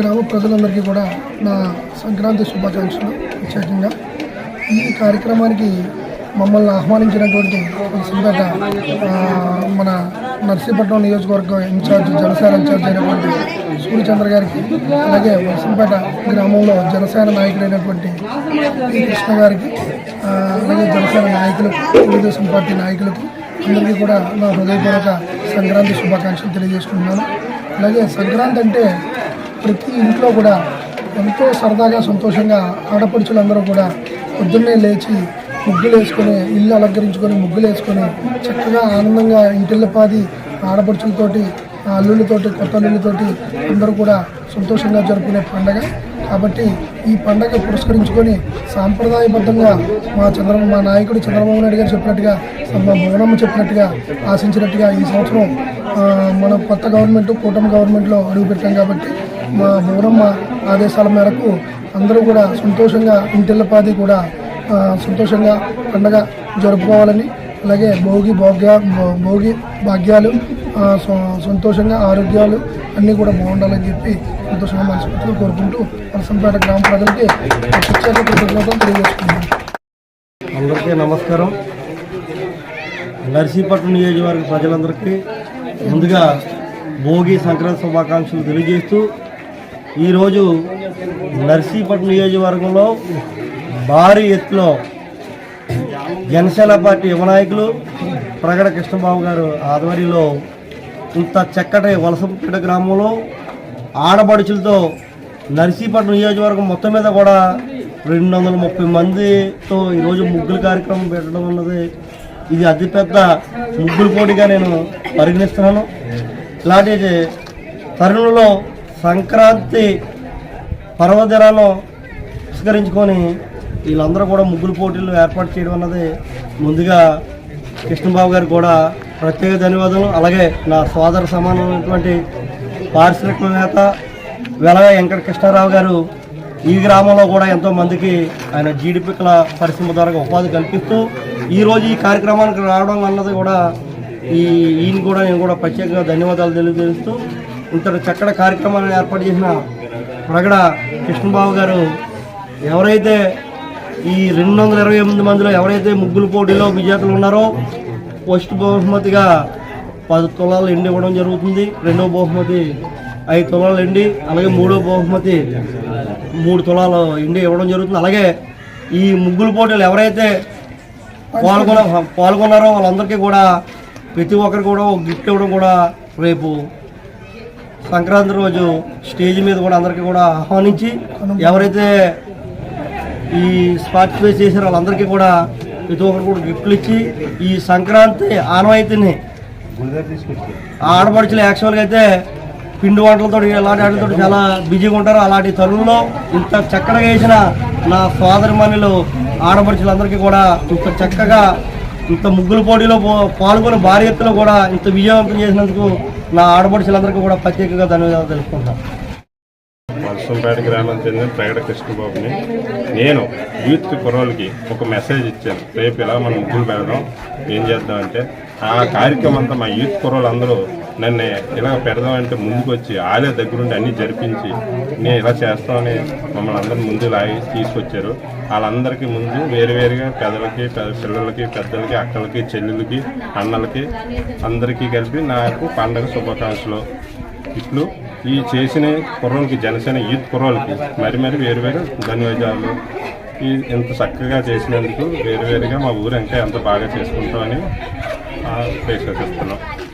గ్రామ ప్రజలందరికీ కూడా నా సంక్రాంతి శుభాకాంక్షలు. ప్రత్యేకంగా ఈ కార్యక్రమానికి మమ్మల్ని ఆహ్వానించినటువంటి సిద్ధార్థ మన నర్సీపట్నం నియోజకవర్గం ఇన్ఛార్జ్ జనసేన ఇన్ఛార్జ్ అయినటువంటి సూర్యచంద్ర గారికి అలాగే వలసంపేట గ్రామంలో జనసేన నాయకుడైనటువంటి కృష్ణ గారికి అలాగే జనసేన నాయకులకు తెలుగుదేశం పార్టీ నాయకులకు అందరికీ కూడా నా హృదయపూర్వక సంక్రాంతి శుభాకాంక్షలు తెలియజేసుకుంటున్నాను. అలాగే సంక్రాంతి అంటే ప్రతి ఇంట్లో కూడా ఎంతో సరదాగా సంతోషంగా ఆడపడుచులందరూ కూడా పొద్దున్నే లేచి ముగ్గులు వేసుకొని ఇల్లు అలంకరించుకొని ముగ్గులు వేసుకొని చక్కగా ఆనందంగా ఇంటిల్లపాది ఆడపడుచులతోటి అల్లుళ్ళతోటి కొత్త అల్లుళ్ళతోటి అందరూ కూడా సంతోషంగా జరుపుకునే పండగ. కాబట్టి ఈ పండగ పురస్కరించుకొని సాంప్రదాయబద్ధంగా మా చంద్ర మా నాయకుడు చంద్రబాబు నాయుడు గారు చెప్పినట్టుగా మా భవనమ్మ చెప్పినట్టుగా ఆశించినట్టుగా ఈ సంవత్సరం మన కొత్త గవర్నమెంట్ కూటమి గవర్నమెంట్లో అడుగుపెట్టాం కాబట్టి మా భవనమ్మ ఆదేశాల మేరకు అందరూ కూడా సంతోషంగా ఇంటిల్లపాది కూడా సంతోషంగా పండగ జరుపుకోవాలని అలాగే భోగి భోగ్య భోగి భాగ్యాలు సంతోషంగా ఆరోగ్యాలు అన్నీ కూడా బాగుండాలని చెప్పి సంతోషంగా మనస్ఫూర్తిగా కోరుకుంటూ వలసంపేట గ్రామ ప్రజలకి ప్రత్యేక కృతజ్ఞతలు తెలియజేసుకుంటున్నాను అందరికీ నమస్కారం. నర్సీపట్నం నియోజకవర్గ ప్రజలందరికీ ముందుగా భోగి సంక్రాంతి శుభాకాంక్షలు తెలియజేస్తూ ఈరోజు నర్సీపట్నం నియోజకవర్గంలో భారీ ఎత్తులో జనసేన పార్టీ యువ నాయకులు ప్రగడ కృష్ణబాబు గారు ఆధ్వర్యంలో ఇంత చక్కటి వలసపేట గ్రామంలో ఆడపడుచులతో నర్సీపట్నం నియోజకవర్గం మొత్తం మీద కూడా రెండు వందల ముప్పై మందితో ఈరోజు ముగ్గుల కార్యక్రమం పెట్టడం అన్నది ఇది అతిపెద్ద ముగ్గుల పోటీగా నేను పరిగణిస్తున్నాను. ఇలాంటి తరుణంలో సంక్రాంతి పర్వదినాలను పురస్కరించుకొని వీళ్ళందరూ కూడా ముగ్గురు పోటీలు ఏర్పాటు చేయడం అన్నది ముందుగా కృష్ణబాబు గారికి కూడా ప్రత్యేక ధన్యవాదాలు. అలాగే నా సోదర సమానమైనటువంటి పారిశ్రామికవేత్త వెలగ వెంకట కృష్ణారావు గారు ఈ గ్రామంలో కూడా ఎంతో మందికి ఆయన జీడిపికల పరిశ్రమ ద్వారా ఉపాధి కల్పిస్తూ ఈరోజు ఈ కార్యక్రమానికి రావడం అన్నది కూడా ఈ ఈయన కూడా నేను కూడా ప్రత్యేకంగా ధన్యవాదాలు తెలియజేస్తూ ఇంత చక్కటి కార్యక్రమాన్ని ఏర్పాటు చేసిన ప్రగడ కృష్ణబాబు గారు ఎవరైతే ఈ రెండు వందల ఇరవై ఎనిమిది మందిలో ఎవరైతే ముగ్గులు పోటీలో విజేతలు ఉన్నారో ఫస్ట్ బహుమతిగా పది తులాలు ఎండి ఇవ్వడం జరుగుతుంది. రెండో బహుమతి ఐదు తులాలు ఎండి అలాగే మూడో బహుమతి మూడు తులాలు ఎండి ఇవ్వడం జరుగుతుంది. అలాగే ఈ ముగ్గులు పోటీలు ఎవరైతే పాల్గొన పాల్గొన్నారో వాళ్ళందరికీ కూడా ప్రతి ఒక్కరికి కూడా ఒక గిఫ్ట్ ఇవ్వడం కూడా రేపు సంక్రాంతి రోజు స్టేజ్ మీద కూడా అందరికీ కూడా ఆహ్వానించి ఎవరైతే ఈ పార్టిసిపేట్ చేసిన వాళ్ళందరికీ కూడా ప్రతి ఒక్కరు కూడా గిఫ్ట్లు ఇచ్చి ఈ సంక్రాంతి ఆనవాయితీని ఆడపడుచులు యాక్చువల్గా అయితే పిండి వంటలతో ఇలాంటి వాటితో చాలా బిజీగా ఉంటారు అలాంటి తరుణంలో ఇంత చక్కగా వేసిన నా సోదరిమణులు ఆడపడుచులందరికీ కూడా ఇంత చక్కగా ఇంత ముగ్గుల పోటీలో పాల్గొని భారీ ఎత్తులో కూడా ఇంత విజయవంతం చేసినందుకు నా ఆడపడుచులందరికీ కూడా ప్రత్యేకంగా ధన్యవాదాలు తెలుసుకుంటాను వర్షంపేట గ్రామం చెందిన ప్రగడ కృష్ణబాబుని. నేను యూత్ కుర్రోళ్ళకి ఒక మెసేజ్ ఇచ్చాను. రేపు ఇలా మనం ముగ్గులు పెడదాం ఏం చేద్దామంటే ఆ కార్యక్రమం అంతా మా యూత్ కుర్రోళ్ళందరూ నన్ను ఇలా పెడదామంటే ముందుకు వచ్చి ఆలే దగ్గరుండి అన్నీ జరిపించి నేను ఇలా చేస్తామని మమ్మల్ని అందరూ ముందు లాగి తీసుకొచ్చారు. వాళ్ళందరికీ ముందు వేరు వేరుగా పెదలకి పెద్ద పిల్లలకి పెద్దలకి అక్కలకి చెల్లెలకి అన్నలకి అందరికీ కలిపి నాకు పండగ శుభాకాంక్షలు. ఇట్లు ఈ చేసిన కుర్రోళ్ళకి జనసేన యూత్ కుర్రోళ్ళకి మరి మరి వేరు వేరు ధన్యవాదాలు. ఈ ఇంత చక్కగా చేసినందుకు వేరు వేరుగా మా ఊరు ఇంకా ఎంత బాగా చేసుకుంటామని ప్రేక్షిస్తున్నాం